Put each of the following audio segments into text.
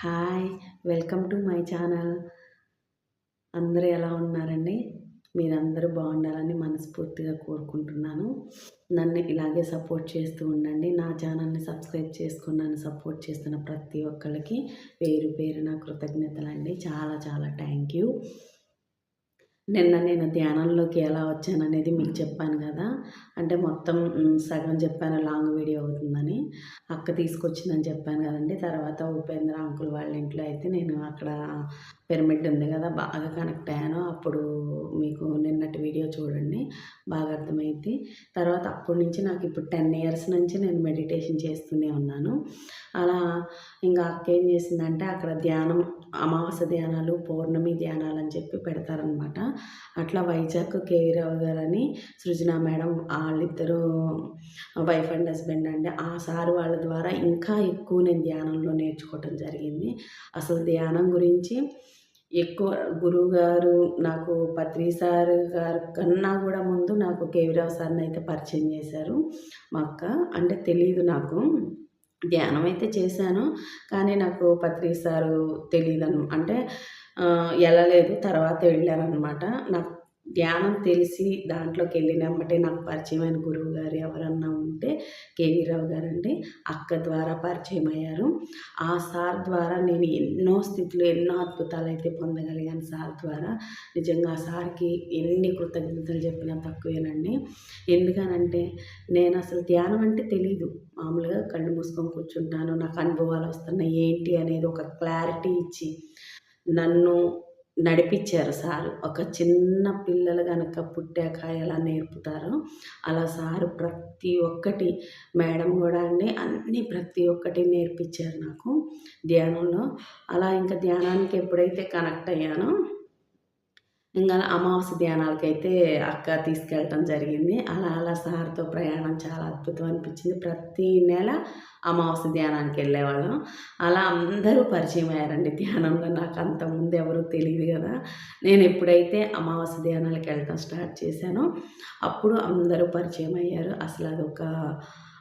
Hi welcome to my channel. అందరూ ఎలా ఉన్నారండి? మీరందరూ బాగుండాలని మనస్ఫూర్తిగా కోరుకుంటున్నాను. నన్ను ఇలాగే సపోర్ట్ చేస్తూ ఉండండి. నా ఛానల్ని సబ్స్క్రైబ్ చేసుకుని నన్ను సపోర్ట్ చేస్తున్న ప్రతి ఒక్కరికి పేరు పేరు నా కృతజ్ఞతలండి. చాలా చాలా థ్యాంక్ యూ. నిన్న నేను ధ్యానంలోకి ఎలా వచ్చాను అనేది మీకు చెప్పాను కదా. అంటే మొత్తం సగం చెప్పాను లాంగ్ వీడియో అవుతుందని. అక్క తీసుకొచ్చిందని చెప్పాను కదండి. తర్వాత ఉపేంద్ర అంకుల్ వాళ్ళ ఇంట్లో అయితే నేను అక్కడ పిరమిడ్ ఉంది కదా బాగా కనెక్ట్ అయ్యాను. అప్పుడు మీకు నిన్నటి వీడియో చూడండి బాగా అర్థమైంది. తర్వాత అప్పటి నుంచి నాకు ఇప్పుడు టెన్ ఇయర్స్ నుంచి నేను మెడిటేషన్ చేస్తూనే ఉన్నాను. అలా ఇంకా అక్క ఏం చేసిందంటే అక్కడ ధ్యానం అమావాస్య ధ్యానాలు పౌర్ణమి ధ్యానాలు అని చెప్పి పెడతారనమాట. అట్లా వైజాగ్ కేవీరావు గారు అని సృజన మేడం వాళ్ళిద్దరూ వైఫ్ అండ్ హస్బెండ్ అండి. ఆ సార్ వాళ్ళ ద్వారా ఇంకా ఎక్కువ నేను ధ్యానంలో నేర్చుకోవటం జరిగింది. అసలు ధ్యానం గురించి ఎక్కువ గురువు గారు నాకు పత్రి సార్ గారు కన్నా కూడా ముందు నాకు కేవీరావు సార్ని అయితే పరిచయం చేశారు మా అక్క. అంటే తెలియదు నాకు. ధ్యానం అయితే చేశాను కానీ నాకు పత్రి సారు తెలియదు అంటే వెళ్ళలేదు తర్వాత వెళ్ళానమాట నాకు ధ్యానం తెలిసి దాంట్లోకి వెళ్ళినమ్మటే నాకు పరిచయమైన గురువు గారు ఎవరన్నా ఉంటే కేవీ రావు గారండి అక్క ద్వారా పరిచయం అయ్యారు ఆ సార్ ద్వారా నేను ఎన్నో స్థితిలో ఎన్నో అద్భుతాలు అయితే పొందగలిగాను సార్ ద్వారా. నిజంగా ఆ సార్కి ఎన్ని కృతజ్ఞతలు చెప్పినా తక్కువేనండి. ఎందుకనంటే నేను అసలు ధ్యానం అంటే తెలీదు. మామూలుగా కళ్ళు మూసుకొని కూర్చుంటాను నాకు అనుభవాలు వస్తున్నాయి ఏంటి అనేది ఒక క్లారిటీ ఇచ్చి నన్ను నడిపించారు సారు. ఒక చిన్న పిల్లలు కనుక పుట్టాక ఎలా నేర్పుతారో. అలా సారు ప్రతి ఒక్కటి మేడం కూడా అండి అన్నీ ప్రతి ఒక్కటి నేర్పించారు నాకు ధ్యానంలో. అలా ఇంకా ధ్యానానికి ఎప్పుడైతే కనెక్ట్ అయ్యానో ఇంకా అమావాస్య ధ్యానాలకైతే అక్క తీసుకెళ్ళటం జరిగింది. అలా అలా సార్తో ప్రయాణం చాలా అద్భుతం అనిపించింది. ప్రతి నెల అమావాస్య ధ్యానానికి వెళ్ళేవాళ్ళం. అలా అందరూ పరిచయం అయ్యారండి ధ్యానంలో. నాకు అంతకుముందు ముందు తెలియదు కదా. నేను ఎప్పుడైతే అమావాస్య ధ్యానాలకు వెళ్ళటం స్టార్ట్ చేశానో అప్పుడు అందరూ పరిచయం అయ్యారు. అసలు అదొక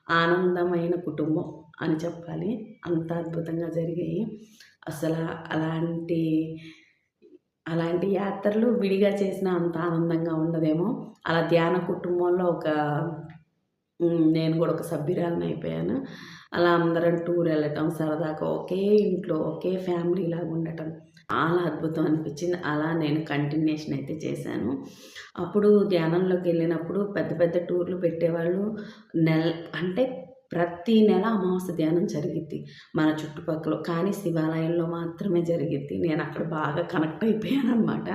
ఆనందమైన కుటుంబం అని చెప్పాలి. అంత అద్భుతంగా జరిగాయి. అసలు అలాంటి అలాంటి యాత్రలు విడిగా చేసిన అంత ఆనందంగా ఉండదేమో. అలా ధ్యాన కుటుంబంలో ఒక నేను కూడా ఒక సభ్యురాలని అయిపోయాను. అలా అందరం టూర్ వెళ్ళటం సరదాగా ఒకే ఇంట్లో ఒకే ఫ్యామిలీ లాగా ఉండటం చాలా అద్భుతం అనిపించింది. అలా నేను కంటిన్యూషన్ అయితే చేశాను. అప్పుడు ధ్యానంలోకి వెళ్ళినప్పుడు పెద్ద పెద్ద టూర్లు పెట్టేవాళ్ళు నెల అంటే ప్రతి నెల అమావాస్య ధ్యానం జరిగిద్ది మన చుట్టుపక్కల కానీ శివాలయంలో మాత్రమే జరిగిద్ది. నేను అక్కడ బాగా కనెక్ట్ అయిపోయాను అనమాట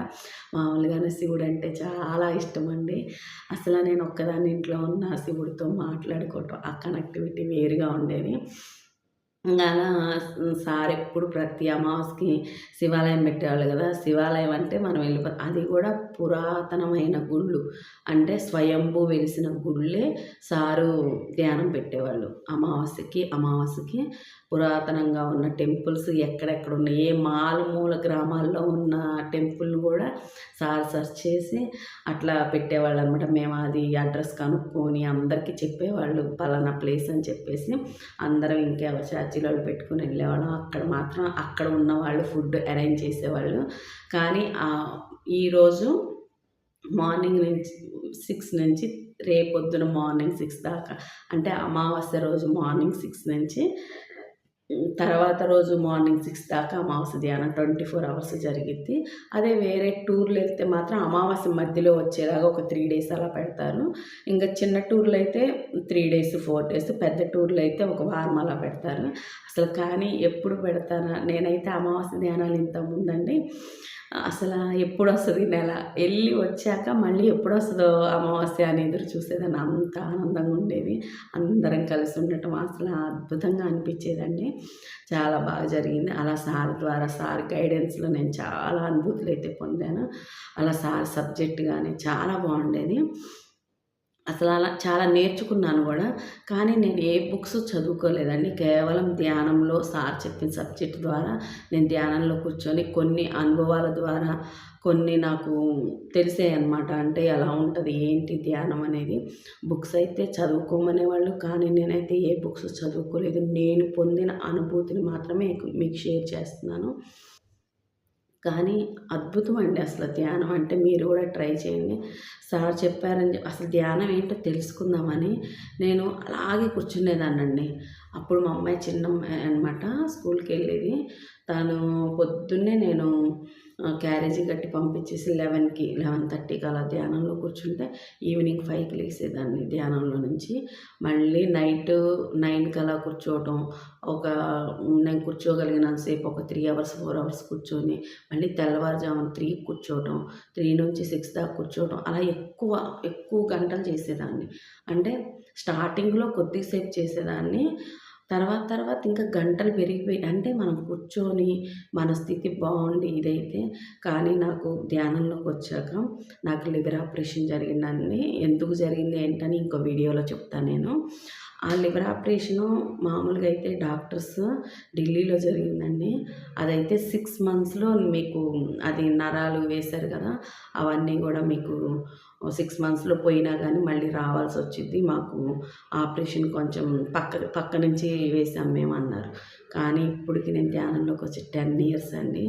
మామూలుగానే శివుడు అంటే చాలా ఇష్టం అండి అసలు నేను ఒక్కదాని ఇంట్లో ఉన్న శివుడితో మాట్లాడుకోవటం ఆ కనెక్టివిటీ వేరుగా ఉండేది. అలా సార్ ఎప్పుడు ప్రతి అమావాస్యకి శివాలయం పెట్టేవాళ్ళు కదా శివాలయం అంటే మనం వెళ్ళిపో అది కూడా పురాతనమైన గుళ్ళు. అంటే స్వయంభూ వెలిసిన గుళ్ళే సారు ధ్యానం పెట్టేవాళ్ళు. అమావాస్యకి అమావాస్యకి పురాతనంగా ఉన్న టెంపుల్స్ ఎక్కడెక్కడ ఉన్నాయి ఏ మారుమూల గ్రామాల్లో ఉన్న టెంపుల్ కూడా సార్ సర్చ్ చేసి అట్లా పెట్టేవాళ్ళు అనమాట మేము అది అడ్రస్ కనుక్కొని అందరికీ చెప్పేవాళ్ళు పలానా ప్లేస్ అని చెప్పేసి అందరం ఇంకెవరి ఛార్జీలో పెట్టుకుని వెళ్ళేవాళ్ళం. అక్కడ మాత్రం అక్కడ ఉన్న వాళ్ళు ఫుడ్ అరేంజ్ చేసేవాళ్ళు. కానీ ఈరోజు మార్నింగ్ నుంచి సిక్స్ నుంచి రేపొద్దున మార్నింగ్ సిక్స్ దాకా అంటే అమావాస్య రోజు మార్నింగ్ సిక్స్ నుంచి తర్వాత రోజు మార్నింగ్ సిక్స్ దాకా అమావాస్య ధ్యానం ట్వంటీ ఫోర్ అవర్స్ జరిగిద్ది. అదే వేరే టూర్లు వెళ్తే మాత్రం అమావాస్య మధ్యలో వచ్చేలాగా ఒక త్రీ డేస్ అలా పెడతారు ఇంకా చిన్న టూర్లు అయితే త్రీ డేస్ ఫోర్ డేస్ పెద్ద టూర్లు అయితే ఒక వారం అలా పెడతారు అసలు కానీ ఎప్పుడు పెడతానా? నేనైతే అమావాస్య ధ్యానాలు ఇంత ముందండి అసలు ఎప్పుడు వస్తుంది నెల? వెళ్ళి వచ్చాక మళ్ళీ ఎప్పుడు వస్తుందో అమావాస్య అని ఎదురు చూసేదాన్ని. అంత ఆనందంగా ఉండేది. అందరం కలిసి ఉండటం అసలు అద్భుతంగా అనిపించేదండి. చాలా బాగా జరిగింది. అలా సార్ ద్వారా సార్ గైడెన్స్లో నేను చాలా అనుభూతులు అయితే పొందాను. అలా సార్ సబ్జెక్ట్ కానీ చాలా బాగుండేది. అసలు అలా చాలా నేర్చుకున్నాను కూడా. కానీ నేను ఏ బుక్స్ చదువుకోలేదండి. కేవలం ధ్యానంలో సార్ చెప్పిన సబ్జెక్ట్ ద్వారా నేను ధ్యానంలో కూర్చొని కొన్ని అనుభవాల ద్వారా కొన్ని నాకు తెలిసాయి అనమాట అంటే ఎలా ఉంటుంది ఏంటి ధ్యానం అనేది. బుక్స్ అయితే చదువుకోమనేవాళ్ళు కానీ నేనైతే ఏ బుక్స్ చదువుకోలేదు. నేను పొందిన అనుభూతిని మాత్రమే మీకు షేర్ చేస్తున్నాను. కానీ అద్భుతం అండి అసలు ధ్యానం. అంటే మీరు కూడా ట్రై చేయండి. సార్ చెప్పారని అసలు ధ్యానం ఏంటో తెలుసుకుందామని నేను అలాగే కూర్చునేదానండి అప్పుడు మా అమ్మాయి చిన్న అనమాట స్కూల్కి వెళ్ళేది. తను పొద్దున్నే నేను క్యారేజీ కట్టి పంపించేసి లెవెన్కి లెవెన్ థర్టీకి అలా ధ్యానంలో కూర్చుంటే ఈవినింగ్ ఫైవ్కి లేసేదాన్ని ధ్యానంలో నుంచి. మళ్ళీ నైట్ నైన్కి అలా కూర్చోవటం ఒక నేను కూర్చోగలిగినంతసేపు ఒక త్రీ అవర్స్ ఫోర్ అవర్స్ కూర్చొని మళ్ళీ తెల్లవారుజామున త్రీ కూర్చోవటం త్రీ నుంచి సిక్స్ దాకా కూర్చోవటం అలా ఎక్కువ ఎక్కువ గంటలు చేసేదాన్ని. అంటే స్టార్టింగ్లో కొద్దిసేపు చేసేదాన్ని. తర్వాత తర్వాత ఇంకా గంటలు పెరిగిపోయి అంటే మనం కూర్చొని మన స్థితి బాగుండి ఇదైతే కానీ నాకు ధ్యానంలోకి వచ్చాక నాకు లివర్ ఆపరేషన్ జరిగిందని ఎందుకు జరిగింది ఏంటని ఇంకో వీడియోలో చెప్తాను నేను. ఆ లివర్ ఆపరేషను మామూలుగా అయితే డాక్టర్స్ ఢిల్లీలో జరిగిందండి. అదైతే సిక్స్ మంత్స్లో మీకు అది నరాలు వేశారు కదా అవన్నీ కూడా మీకు సిక్స్ మంత్స్లో పోయినా కానీ మళ్ళీ రావాల్సి వచ్చింది మాకు ఆపరేషన్ కొంచెం పక్క పక్క నుంచి వేసాం మేము అన్నారు. కానీ ఇప్పటికి నేను ధ్యానంలోకి వచ్చి టెన్ ఇయర్స్ అండి.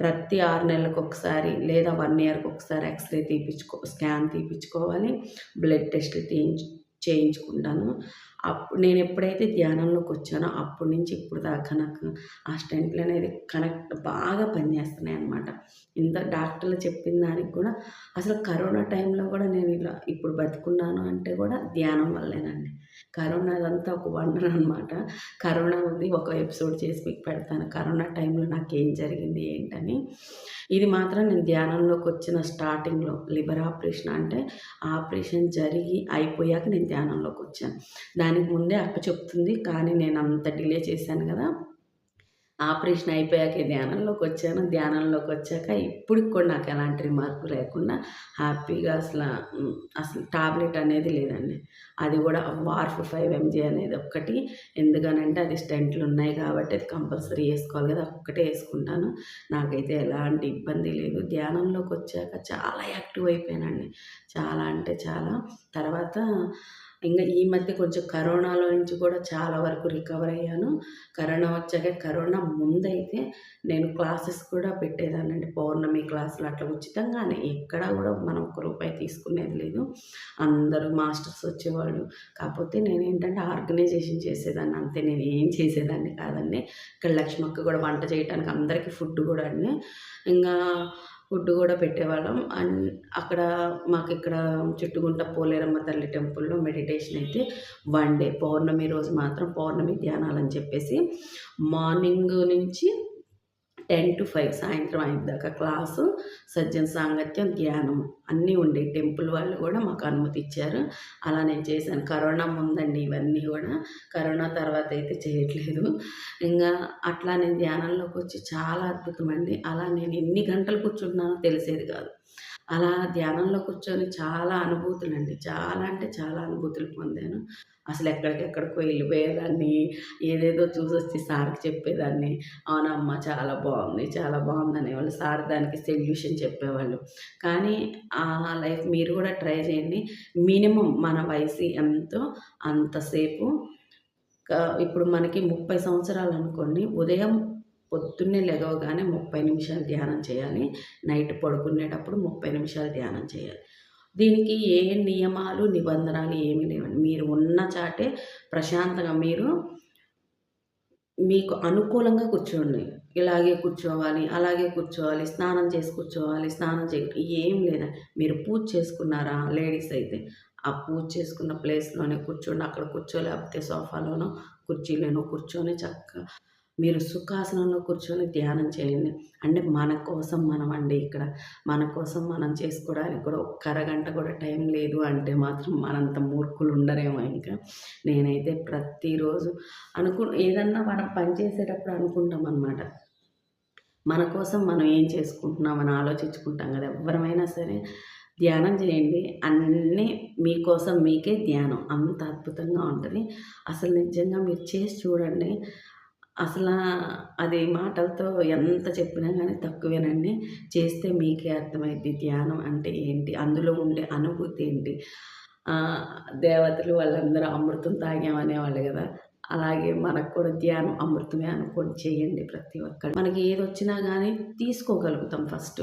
ప్రతి ఆరు నెలలకు ఒకసారి లేదా వన్ ఇయర్కి ఒకసారి ఎక్స్రే తీపించుకో స్కాన్ తీపించుకోవాలి బ్లడ్ టెస్ట్లు తీయించు చేయించుకుంటాను. అప్పుడు నేను ఎప్పుడైతే ధ్యానంలోకి వచ్చానో అప్పటి నుంచి ఇప్పుడు దాకా నాకు ఆ స్టెంట్లు అనేది కనెక్ట్ బాగా పనిచేస్తున్నాయి అనమాట ఇంత డాక్టర్లు చెప్పిన దానికి కూడా అసలు కరోనా టైంలో కూడా నేను ఇలా ఇప్పుడు బతుకున్నాను అంటే కూడా ధ్యానం వల్లేనండి. కరోనా అదంతా ఒక వండర్ అనమాట కరోనా ఉంది ఒక ఎపిసోడ్ చేసి మీకు పెడతాను. కరోనా టైంలో నాకు ఏం జరిగింది ఏంటని. ఇది మాత్రం నేను ధ్యానంలోకి వచ్చిన స్టార్టింగ్లో. లిబర్ ఆపరేషన్ అంటే ఆపరేషన్ జరిగి అయిపోయాక నేను ధ్యానంలోకి వచ్చాను. దానికి ముందే అక్క చెప్తుంది కానీ నేను అంత డిలే చేశాను కదా. ఆపరేషన్ అయిపోయాక ధ్యానంలోకి వచ్చాను. ధ్యానంలోకి వచ్చాక ఇప్పుడు కూడా నాకు ఎలాంటి రిమార్క్ లేకుండా హ్యాపీగా అసలు అసలు టాబ్లెట్ అనేది లేదండి. అది కూడా వార్ఫ్ ఫైవ్ ఎంజీ అనేది ఒక్కటి. ఎందుకనంటే అది స్టెంట్లు ఉన్నాయి కాబట్టి అది కంపల్సరీ వేసుకోవాలి కదా. ఒక్కటే వేసుకుంటాను. నాకైతే ఎలాంటి ఇబ్బంది లేదు. ధ్యానంలోకి వచ్చాక చాలా యాక్టివ్ అయిపోయానండి. చాలా అంటే చాలా. తర్వాత ఇంకా ఈ మధ్య కొంచెం కరోనాలో నుంచి కూడా చాలా వరకు రికవర్ అయ్యాను. కరోనా వచ్చాక కరోనా ముందైతే నేను క్లాసెస్ కూడా పెట్టేదానండి పౌర్ణమి క్లాసులు అట్లా ఉచితంగానే. ఎక్కడా కూడా మనం ఒక రూపాయి తీసుకునేది లేదు. అందరూ మాస్టర్స్ వచ్చేవాళ్ళు. కాకపోతే నేను ఏంటంటే ఆర్గనైజేషన్ చేసేదాన్ని. అంతే. నేను ఏం చేసేదాన్ని కాదండి. ఇక్కడ లక్ష్మక్క కూడా వంట చేయడానికి అందరికీ ఫుడ్ కూడా అండి. ఇంకా ఫుడ్ కూడా పెట్టేవాళ్ళం. అండ్ అక్కడ మాకు ఇక్కడ చుట్టుగుంట పోలేరమ్మ తల్లి టెంపుల్లో మెడిటేషన్ అయితే వన్ డే. పౌర్ణమి రోజు మాత్రం పౌర్ణమి ధ్యానాలని చెప్పేసి మార్నింగ్ నుంచి టెన్ టు ఫైవ్ సాయంత్రం అయిన దాకా క్లాసు సజ్జన సాంగత్యం ధ్యానం అన్నీ ఉండే టెంపుల్ వాళ్ళు కూడా మాకు అనుమతి ఇచ్చారు. అలా నేను చేశాను. కరోనా ముందండి ఇవన్నీ కూడా. కరోనా తర్వాత అయితే చేయట్లేదు. ఇంకా అట్లా నేను ధ్యానంలోకి వచ్చి చాలా అద్భుతం అండి అలా నేను ఎన్ని గంటలు కూర్చుంటున్నానో తెలిసేది కాదు. అలా ధ్యానంలో కూర్చొని చాలా అనుభూతులు అండి చాలా అంటే చాలా అనుభూతులు పొందాను. అసలు ఎక్కడికెక్కడికో వెళ్ళిపోయేదాన్ని ఏదేదో చూసొచ్చి సార్కి చెప్పేదాన్ని. అవునమ్మ చాలా బాగుంది చాలా బాగుంది అనేవాళ్ళు సార్ దానికి సొల్యూషన్ చెప్పేవాళ్ళు. కానీ ఆ లైఫ్ మీరు కూడా ట్రై చేయండి. మినిమం మన వయసు ఎంతో అంతసేపు ఇప్పుడు మనకి ముప్పై సంవత్సరాలు అనుకోండి ఉదయం పొద్దున్నే లెగవగానే ముప్పై నిమిషాలు ధ్యానం చేయాలి. నైట్ పడుకునేటప్పుడు ముప్పై నిమిషాలు ధ్యానం చేయాలి. దీనికి ఏ నియమాలు నిబంధనలు ఏమీ లేవండి. మీరు ఉన్న చాటే ప్రశాంతంగా మీరు మీకు అనుకూలంగా కూర్చోండి. ఇలాగే కూర్చోవాలి అలాగే కూర్చోవాలి స్నానం చేసి కూర్చోవాలి స్నానం చే ఏం లేదా. మీరు పూజ చేసుకున్నారా? లేడీస్ అయితే ఆ పూజ చేసుకున్న ప్లేస్లోనే కూర్చోండి. అక్కడ కూర్చోలేకపోతే సోఫాలోనో కుర్చీలోనో కూర్చొని చక్కగా మీరు సుఖాసనంలో కూర్చొని ధ్యానం చేయండి. అంటే మన కోసం మనం అండి ఇక్కడ. మన కోసం మనం చేసుకోవడానికి కూడా ఒక్క అరగంట కూడా టైం లేదు అంటే మాత్రం మనంత మూర్ఖులు ఉండరేమో ఇంకా. నేనైతే ప్రతిరోజు అనుకు ఏదన్నా మనం పని చేసేటప్పుడు అనుకుంటాం అనమాట మన కోసం మనం ఏం చేసుకుంటున్నామని ఆలోచించుకుంటాం కదా. ఎవరమైనా సరే ధ్యానం చేయండి. అన్నీ మీకోసం మీకే ధ్యానం. అంత అద్భుతంగా ఉంటుంది. అసలు నిజంగా మీరు చేసి చూడండి. అసలు అది మాటలతో ఎంత చెప్పినా కానీ తక్కువేనండి. చేస్తే మీకే అర్థమైద్ది ధ్యానం అంటే ఏంటి? అందులో ఉండే అనుభూతి ఏంటి? దేవతలు వాళ్ళందరూ అమృతం తాగామనేవాళ్ళు కదా. అలాగే మనకు కూడా ధ్యానం అమృతమే అనుకొని చేయండి ప్రతి ఒక్కరు మనకి ఏది వచ్చినా కానీ తీసుకోగలుగుతాం ఫస్ట్.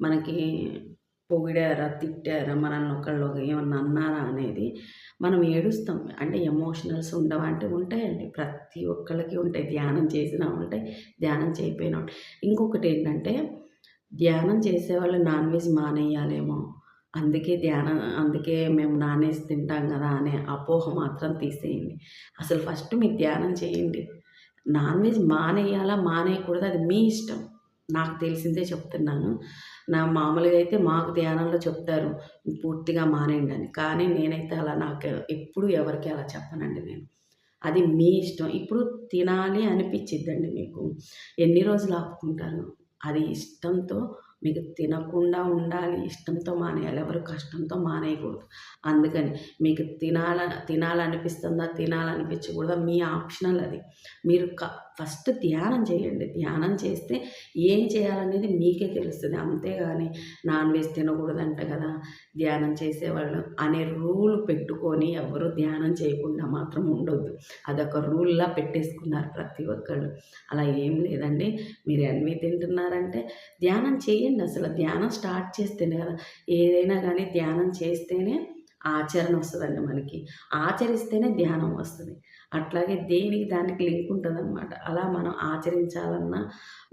మనకి పొగిడారా తిట్టారా మనల్ని ఒకళ్ళు ఏమన్నా అన్నారా అనేది మనం ఏడుస్తాం. అంటే ఎమోషనల్స్ ఉండవా అంటే ఉంటాయండి. ప్రతి ఒక్కళ్ళకి ఉంటాయి. ధ్యానం చేసినా ఉంటాయి. ధ్యానం చేయకపోయినా ఉంటాయి. ఇంకొకటి ఏంటంటే ధ్యానం చేసేవాళ్ళు నాన్ వెజ్ మానేయాలేమో. అందుకే ధ్యానం అందుకే మేము నాన్ వెజ్ తింటాం కదా అనే అపోహ మాత్రం తీసేయండి. అసలు ఫస్ట్ మీరు ధ్యానం చేయండి. నాన్ వెజ్ మానేయాలా మానేయకూడదు? అది మీ ఇష్టం. నాకు తెలిసిందే చెప్తున్నాను. నా మామూలుగా అయితే మాకు ధ్యానంలో చెప్తారు పూర్తిగా మానేయండి అని. కానీ నేనైతే అలా నాకు ఎప్పుడు ఎవరికి అలా చెప్పనండి నేను. అది మీ ఇష్టం. ఇప్పుడు తినాలి అనిపించిద్దండి మీకు. ఎన్ని రోజులు ఆపుకుంటారు? అది ఇష్టంతో మీకు తినకుండా ఉండాలి ఇష్టంతో మానేయాలి. ఎవరు కష్టంతో మానేయకూడదు. అందుకని మీకు తినాల తినాలనిపిస్తుందా తినాలనిపించకూడదా మీ ఆప్షనల్ అది. మీరు ఫస్ట్ ధ్యానం చేయండి. ధ్యానం చేస్తే ఏం చేయాలనేది మీకే తెలుస్తుంది. అంతేగాని నాన్ వెజ్ తినకూడదంట కదా. ధ్యానం చేసేవాళ్ళు అనే రూల్ పెట్టుకొని ఎవరు ధ్యానం చేయకుండా మాత్రం ఉండొద్దు. అదొక రూల్లా పెట్టేసుకున్నారు ప్రతి ఒక్కళ్ళు. అలా ఏం లేదండి. మీరు ఎన్వి తింటున్నారంటే ధ్యానం చేయండి. అసలు ధ్యానం స్టార్ట్ చేస్తేనే కదా. ఏదైనా కానీ ధ్యానం చేస్తేనే ఆచరణ వస్తుందండి మనకి. ఆచరిస్తేనే ధ్యానం వస్తుంది. అట్లాగే దేనికి దానికి లింక్ ఉంటుంది అనమాట అలా మనం ఆచరించాలన్నా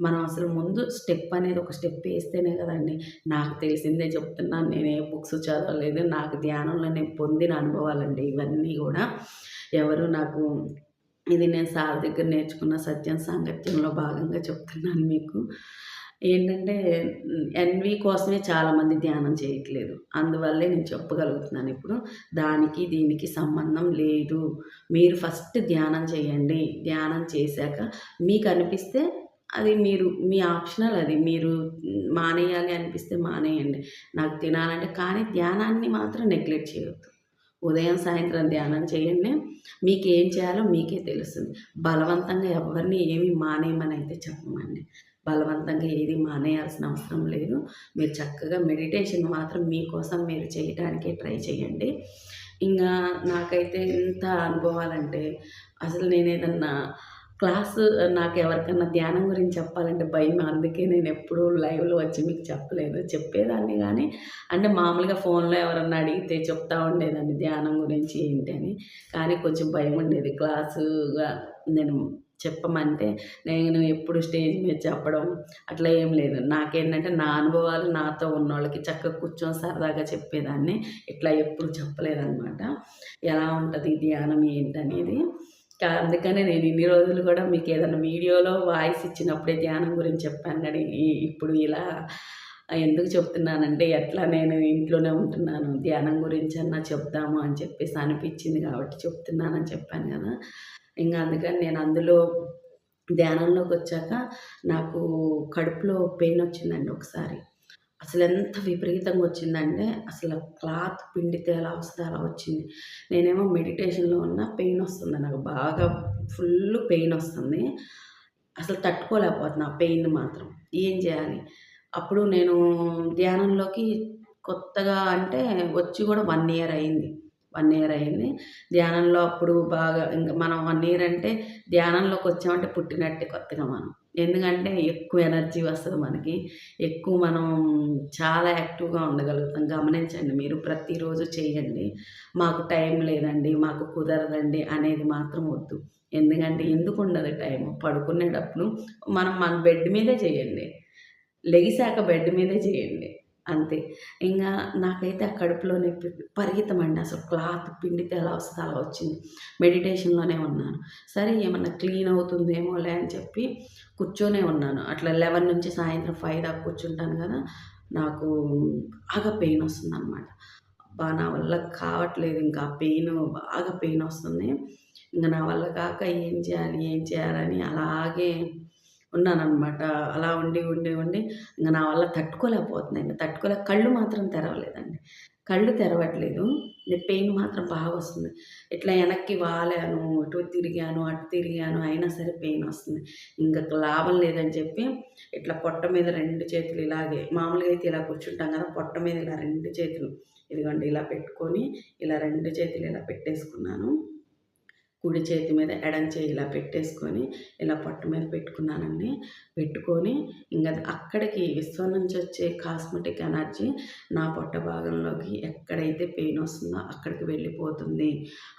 మనం అసలు ముందు స్టెప్ అనేది ఒక స్టెప్ వేస్తేనే కదండి నాకు తెలిసిందే చెప్తున్నాను. నేను ఏ బుక్స్ చదవలేదు. నాకు ధ్యానంలో నేను పొందిన అనుభవాలండి ఇవన్నీ కూడా. ఎవరు నాకు ఇది నేను సార్ దగ్గర నేర్చుకున్న సత్యం సాంగత్యంలో భాగంగా చెప్తున్నాను మీకు. ఏంటంటే ఎన్వి కోసమే చాలామంది ధ్యానం చేయట్లేదు. అందువల్లే నేను చెప్పగలుగుతున్నాను ఇప్పుడు దానికి దీనికి సంబంధం లేదు. మీరు ఫస్ట్ ధ్యానం చేయండి. ధ్యానం చేశాక మీకు అనిపిస్తే అది మీరు మీ ఆప్షనల్ అది. మీరు మానేయాలి అనిపిస్తే మానేయండి. నాకు తినాలంటే కానీ ధ్యానాన్ని మాత్రం నెగ్లెక్ట్ చేయవద్దు ఉదయం సాయంత్రం ధ్యానం చేయండి. మీకు ఏం చేయాలో మీకే తెలుస్తుంది. బలవంతంగా ఎవరిని ఏమి మానేయమని అయితే చెప్పమండి. బలవంతంగా ఏది మానేయాల్సిన అవసరం లేదు. మీరు చక్కగా మెడిటేషన్ మాత్రం మీకోసం మీరు చేయటానికే ట్రై చేయండి. ఇంకా నాకైతే ఎంత అనుభవాలంటే అసలు నేను ఏదన్నా క్లాసు నాకు ఎవరికన్నా ధ్యానం గురించి చెప్పాలంటే భయం. అందుకే నేను ఎప్పుడూ లైవ్లో వచ్చి మీకు చెప్పలేదు. చెప్పేదాన్ని కానీ అంటే మామూలుగా ఫోన్లో ఎవరన్నా అడిగితే చెప్తా ఉండేదాన్ని ధ్యానం గురించి ఏంటి అని. కానీ కొంచెం భయం ఉండేది. క్లాసుగా నేను చెప్పమంటే నేను ఎప్పుడు స్టేజ్ మీద చెప్పడం అట్లా ఏం లేదు. నాకేంటంటే నా అనుభవాలు నాతో ఉన్న వాళ్ళకి చక్కగా కూర్చొని సరదాగా చెప్పేదాన్ని ఇట్లా ఎప్పుడు చెప్పలేదన్నమాట. ఎలా ఉంటుంది ధ్యానం ఏంటనేది? అందుకనే నేను ఇన్ని రోజులు కూడా మీకు ఏదైనా వీడియోలో వాయిస్ ఇచ్చినప్పుడే ధ్యానం గురించి చెప్పాను కానీ ఇప్పుడు ఇలా ఎందుకు చెప్తున్నానంటే ఎట్లా నేను ఇంట్లోనే ఉంటున్నాను ధ్యానం గురించి అన్నా చెప్దాము అని చెప్పేసి అనిపించింది కాబట్టి చెప్తున్నానని చెప్పాను కదా. ఇంకా అందుకని నేను అందులో ధ్యానంలోకి వచ్చాక నాకు కడుపులో పెయిన్ వచ్చిందండి ఒకసారి. అసలు ఎంత విపరీతంగా వచ్చిందంటే అసలు క్లాత్ పిండితే ఎలా వస్తుంది అలా వచ్చింది. నేనేమో మెడిటేషన్లో ఉన్న పెయిన్ వస్తుంది నాకు బాగా ఫుల్ పెయిన్ వస్తుంది. అసలు తట్టుకోలేకపోతున్నా పెయిన్ మాత్రం. ఏం చేయాలి? అప్పుడు నేను ధ్యానంలోకి కొత్తగా అంటే వచ్చి కూడా వన్ ఇయర్ అయింది. వన్ ఇయర్ అయింది. ధ్యానంలో అప్పుడు బాగా ఇంకా మనం వన్ ఇయర్ అంటే ధ్యానంలోకి వచ్చామంటే పుట్టినట్టే కొత్తగా మనం. ఎందుకంటే ఎక్కువ ఎనర్జీ వస్తుంది మనకి. ఎక్కువ మనం చాలా యాక్టివ్గా ఉండగలుగుతాం. గమనించండి మీరు ప్రతిరోజు చేయండి. మాకు టైం లేదండి మాకు కుదరదండి అనేది మాత్రం వద్దు. ఎందుకంటే ఎందుకు ఉండదు టైం పడుకునేటప్పుడు మనం మన బెడ్ మీదే చేయండి. లెగిసాక బెడ్ మీదే చేయండి. అంతే. ఇంకా నాకైతే ఆ కడుపులో నొప్పి పరిగెత్తమండి. అసలు క్లాత్ పిండితే ఎలా వస్తుంది అలా వచ్చింది. మెడిటేషన్లోనే ఉన్నాను. సరే ఏమన్నా క్లీన్ అవుతుందేమోలే అని చెప్పి కూర్చొనే ఉన్నాను. అట్లా లెవెన్ నుంచి సాయంత్రం ఫైవ్ దాకా కూర్చుంటాను కదా నాకు బాగా పెయిన్ వస్తుంది అనమాట బా నా వల్ల కావట్లేదు. ఇంకా పెయిన్ బాగా పెయిన్ వస్తుంది. ఇంకా నా వల్ల కాక ఏం చేయాలి ఏం చేయాలని అలాగే ఉన్నానన్నమాట. అలా ఉండి ఉండి ఉండి ఇంకా నా వల్ల తట్టుకోలేకపోతున్నాను తట్టుకోలేక కళ్ళు మాత్రం తెరవలేదండి. కళ్ళు తెరవట్లేదు. పెయిన్ మాత్రం బాగా వస్తుంది. ఇట్లా వెనక్కి వాలాను ఇటు తిరిగాను అటు తిరిగాను అయినా సరే పెయిన్ వస్తుంది. ఇంకా లాభం లేదని చెప్పి ఇట్లా పొట్ట మీద రెండు చేతులు ఇలాగే మామూలుగా అయితే ఇలా కూర్చుంటాం కదా పొట్ట మీద ఇలా రెండు చేతులు ఇదిగోండి ఇలా పెట్టుకొని ఇలా రెండు చేతులు ఇలా పెట్టేసుకున్నాను. కుడి చేతి మీద ఎడం చేయి ఇలా పెట్టేసుకొని ఇలా పొట్ట మీద పెట్టుకున్నానండి. పెట్టుకొని ఇంకా అక్కడికి విశ్వం నుంచి వచ్చే కాస్మెటిక్ ఎనర్జీ నా పొట్ట భాగంలోకి ఎక్కడైతే పెయిన్ వస్తుందో అక్కడికి వెళ్ళిపోతుంది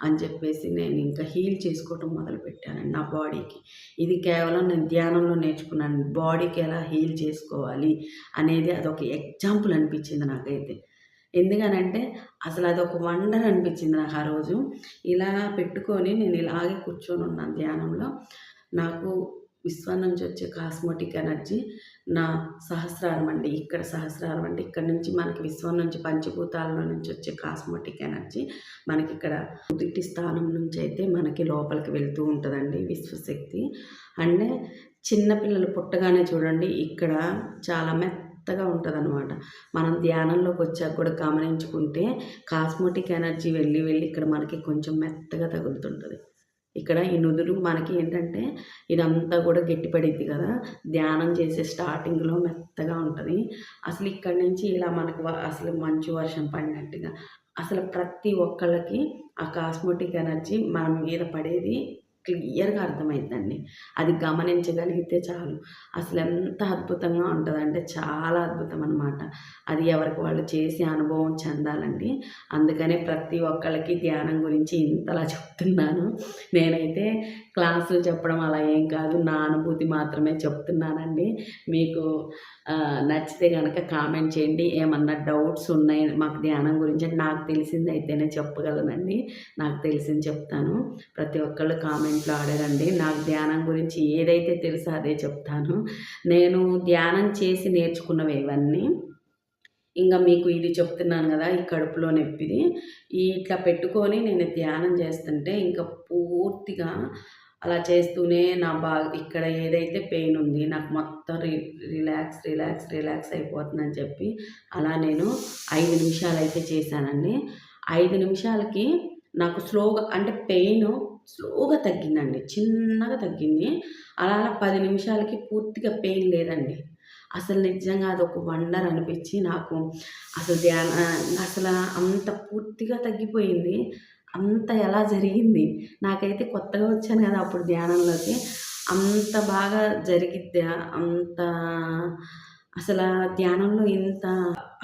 అని చెప్పేసి నేను ఇంకా హీల్ చేసుకోవటం మొదలు పెట్టానండి నా బాడీకి. ఇది కేవలం నేను ధ్యానంలో నేర్చుకున్నాను బాడీకి ఎలా హీల్ చేసుకోవాలి అనేది అదొక ఎగ్జాంపుల్ అనిపించింది నాకైతే. ఎందుకనంటే అసలు అది ఒక వండర్ అనిపించింది నాకు ఆ రోజు. ఇలా పెట్టుకొని నేను ఇలాగే కూర్చొని ఉన్నాను ధ్యానంలో. నాకు విశ్వం నుంచి వచ్చే కాస్మోటిక్ ఎనర్జీ నా సహస్రారం అండి. ఇక్కడ సహస్రారం అండి ఇక్కడ నుంచి మనకి విశ్వం నుంచి పంచభూతాల నుంచి వచ్చే కాస్మోటిక్ ఎనర్జీ మనకి ఇక్కడ ఉదిటి స్థానం నుంచి అయితే మనకి లోపలికి వెళ్తూ ఉంటుందండి విశ్వశక్తి. అంటే చిన్నపిల్లలు పుట్టగానే చూడండి ఇక్కడ చాలా మెత్త మెత్తగా ఉంటుంది అనమాట మనం ధ్యానంలోకి వచ్చాక కూడా గమనించుకుంటే కాస్మోటిక్ ఎనర్జీ వెళ్ళి వెళ్ళి ఇక్కడ మనకి కొంచెం మెత్తగా తగులుతుంటుంది. ఇక్కడ ఈ నుదురు మనకి ఏంటంటే ఇదంతా కూడా గట్టిపడిద్ది కదా. ధ్యానం చేసే స్టార్టింగ్లో మెత్తగా ఉంటుంది. అసలు ఇక్కడ నుంచి ఇలా మనకు అసలు మంచు వర్షం పడినట్టుగా అసలు ప్రతి ఒక్కళ్ళకి ఆ కాస్మోటిక్ ఎనర్జీ మన మీద పడేది క్లియర్గా అర్థమైందండి. అది గమనించగలిగితే చాలు. అసలు ఎంత అద్భుతంగా ఉంటుందంటే చాలా అద్భుతం అనమాట అది ఎవరికి వాళ్ళు చేసి అనుభవం చెందాలండి. అందుకనే ప్రతి ఒక్కళ్ళకి ధ్యానం గురించి ఇంతలా చెప్తున్నాను. నేనైతే క్లాసులు చెప్పడం అలా ఏం కాదు. నా అనుభూతి మాత్రమే చెప్తున్నానండి. మీకు నచ్చితే కనుక కామెంట్ చేయండి. ఏమన్నా డౌట్స్ ఉన్నాయి మాకు ధ్యానం గురించి నాకు తెలిసింది అయితేనే చెప్పగలనండి. నాకు తెలిసింది చెప్తాను. ప్రతి ఒక్కళ్ళు కామెంట్లో ఆడారండి. నాకు ధ్యానం గురించి ఏదైతే తెలుసో అదే చెప్తాను. నేను ధ్యానం చేసి నేర్చుకున్నవి ఇవన్నీ. ఇంకా మీకు ఇది చెప్తున్నాను కదా ఈ కడుపులో నొప్పిది. ఇట్లా పెట్టుకొని నేను ధ్యానం చేస్తుంటే ఇంకా పూర్తిగా అలా చేస్తూనే నా బాగా ఇక్కడ ఏదైతే పెయిన్ ఉంది నాకు మొత్తం రి రిలాక్స్ రిలాక్స్ రిలాక్స్ అయిపోతుందని చెప్పి అలా నేను ఐదు నిమిషాలు అయితే చేశానండి. ఐదు నిమిషాలకి నాకు స్లోగా అంటే పెయిన్ స్లోగా తగ్గిందండి చిన్నగా తగ్గింది. అలా అలా పది నిమిషాలకి పూర్తిగా పెయిన్ లేదండి. అసలు నిజంగా అది ఒక వండర్ అనిపించి నాకు అసలు ధ్యాన అసలు అంత పూర్తిగా తగ్గిపోయింది. అంత ఎలా జరిగింది? నాకైతే కొత్తగా వచ్చాను కదా అప్పుడు ధ్యానంలోకి. అంత బాగా జరిగిద్దా? అంత అసలు ధ్యానంలో ఇంత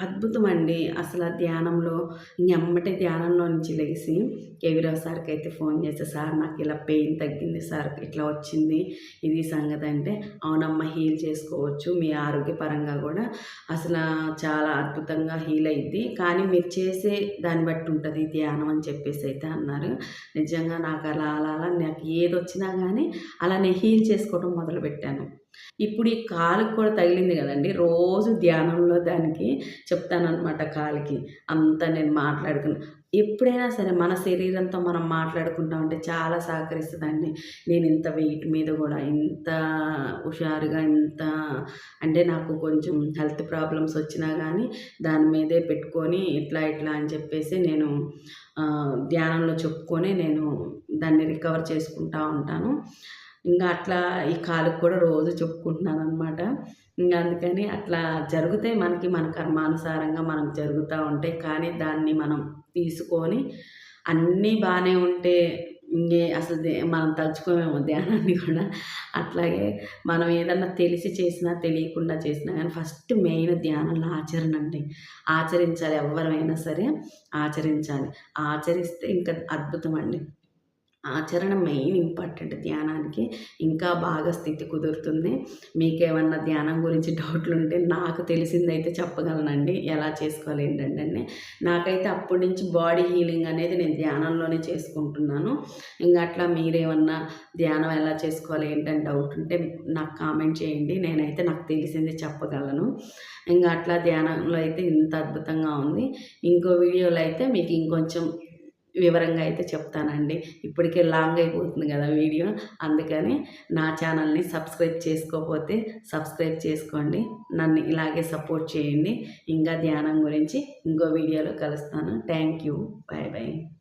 అద్భుతం అండి అసలు ధ్యానంలో నెమ్మటి ధ్యానంలో నుంచి లేచి కేవీరావు సార్కి అయితే ఫోన్ చేస్తే సార్ నాకు ఇలా పెయిన్ తగ్గింది సార్ ఇట్లా వచ్చింది ఇది సంగతి అంటే అవునమ్మ హీల్ చేసుకోవచ్చు మీ ఆరోగ్యపరంగా కూడా అసలు చాలా అద్భుతంగా హీల్ అయింది కానీ మీరు చేసే దాన్ని బట్టి ఉంటుంది ధ్యానం అని చెప్పేసి అయితే అన్నారు. నిజంగా నాకు అలా అలా అలా నాకు ఏది వచ్చినా కానీ అలా నేను హీల్ చేసుకోవడం మొదలుపెట్టాను. ఇప్పుడు ఈ కాలుకి కూడా తగిలింది కదండి. రోజు ధ్యానంలో దానికి చెప్తానమాట కాలికి. అంతా నేను మాట్లాడుకున్నా. ఎప్పుడైనా సరే మన శరీరంతో మనం మాట్లాడుకుంటా ఉంటే చాలా సహకరిస్తుందండి. నేను ఇంత వెయిట్ మీద కూడా ఇంత హుషారుగా ఇంత అంటే నాకు కొంచెం హెల్త్ ప్రాబ్లమ్స్ వచ్చినా కానీ దాని మీదే పెట్టుకొని ఇట్లా ఇట్లా అని చెప్పేసి నేను ధ్యానంలో చెప్పుకొని నేను దాన్ని రికవర్ చేసుకుంటా ఉంటాను. ఇంకా అట్లా ఈ కాలుకు కూడా రోజు చెప్పుకుంటున్నాను అనమాట ఇంకా అందుకని అట్లా జరుగుతాయి మనకి మన కర్మానుసారంగా మనకు జరుగుతూ ఉంటాయి కానీ దాన్ని మనం తీసుకొని అన్నీ బాగానే ఉంటే ఇంకే అసలు మనం తలుచుకోమేమో ధ్యానాన్ని కూడా. అట్లాగే మనం ఏదన్నా తెలిసి చేసినా తెలియకుండా చేసినా కానీ ఫస్ట్ మెయిన్ ధ్యానంలో ఆచరణ అండి. ఆచరించాలి ఎవరైనా సరే ఆచరించాలి. ఆచరిస్తే ఇంకా అద్భుతం అండి. ఆచరణ మెయిన్ ఇంపార్టెంట్ ధ్యానానికి ఇంకా బాగా స్థితి కుదురుతుంది. మీకేమన్నా ధ్యానం గురించి డౌట్లు ఉంటే నాకు తెలిసిందైతే చెప్పగలనండి. ఎలా చేసుకోవాలి ఏంటంటే నాకైతే అప్పటి నుంచి బాడీ హీలింగ్ అనేది నేను ధ్యానంలోనే చేసుకుంటున్నాను. ఇంకా అట్లా మీరేమన్నా ధ్యానం ఎలా చేసుకోవాలి ఏంటని డౌట్ ఉంటే నాకు కామెంట్ చేయండి. నేనైతే నాకు తెలిసింది చెప్పగలను. ఇంకా అట్లా ధ్యానంలో అయితే ఇంత అద్భుతంగా ఉంది. ఇంకో వీడియోలో అయితే మీకు ఇంకొంచెం వివరంగా అయితే చెప్తానండి. ఇప్పటికే లాంగ్ అయిపోతుంది కదా వీడియో. అందుకని నా ఛానల్ని సబ్స్క్రైబ్ చేసుకోకపోతే సబ్స్క్రైబ్ చేసుకోండి. నన్ను ఇలాగే సపోర్ట్ చేయండి. ఇంకా ధ్యానం గురించి ఇంకో వీడియోలో కలుస్తాను. Thank you. Bye bye